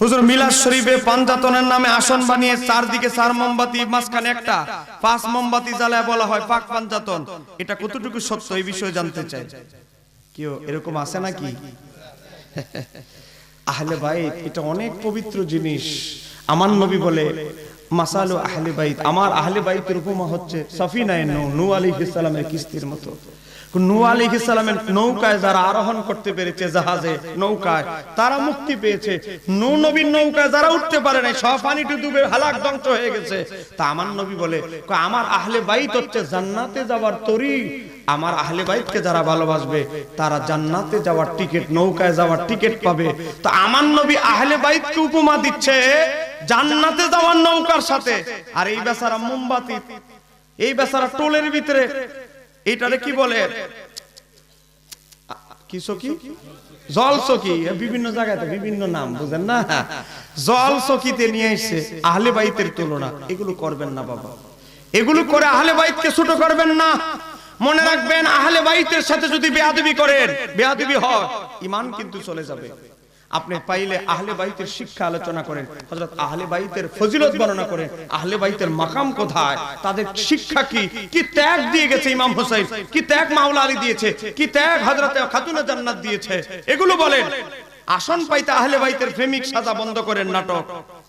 হুজুর মিলাদ শরীফে পাঞ্জাতনের নামে আসন বানিয়ে চারদিকে চার মোমবাতি, মাঝখানে একটা, পাঁচ মোমবাতি জ্বালায় বলা হয় পাক পাঞ্জাতন। এটা কতটুকু সত্য এই বিষয়ে জানতে চাই। কেউ এরকম আছে নাকি? আহলে ভাই এটা অনেক পবিত্র জিনিস। আমার নবী বলে মাসালু আহলে বাইত। আমার আহলে বাইতের উপমা হচ্ছে সফিনায় নৌ, নূ আলাইহিস সালামের কিস্তির মতো। নূ আলাইহিস সালামের নৌকায় যারা আরোহণ করতে পেরেছে জাহাজে, নৌকায়, তারা মুক্তি পেয়েছে। নূ নবীর নৌকায় যারা উঠতে পারে নাই, সব পানিতে ডুবে হালাক ধ্বংস হয়ে গেছে। তা আমার নবী বলে আমার আহলে বাইত হচ্ছে জান্নাতে যাওয়ার তরি। আমার আহলে বাইতকে যারা ভালোবাসবে, তারা জান্নাতে যাওয়ার টিকিট, নৌকায় যাওয়ার টিকিট পাবে। তো আমার নবী আহলে বাইতকে উপমা দিচ্ছে। জান্নাতে যাওয়ার নৌকার সাথে। আর এই বেচারা মোমবাতি, এই বেচারা টোলের ভিতরে এইটারে কি বলে? কি জল সখী বিভিন্ন বিভিন্ন নাম, বুঝেন না? জল নিয়ে এসে আহলে বাইতের তুলনা। এগুলো করবেন না বাবা। এগুলো করে আহলে বাইতকে ছোট করবেন না। মনে রাখবেন, আহলে বাইতের সাথে যদি বেয়াদবি করেন, বেয়াদবি হয় ইমান কিন্তু চলে যাবে। আপনি পাইলে আহলে বাইতের শিক্ষা আলোচনা করেন। হযরত আহলে বাইতের ফজিলত বর্ণনা করেন। আহলে বাইতের মাকাম কোথায়? তাদের শিক্ষা কি? কি? ত্যাগ দিয়ে গেছে ইমাম হোসেন কি ত্যাগ মাওলা আলী দিয়েছে? কি ত্যাগ হযরত খাতুনে জান্নাত দিয়েছে? এগুলো বলেন। আসন পাইতে আহলে বাইতের প্রেমিক সাজা বন্ধ করেন নাটক।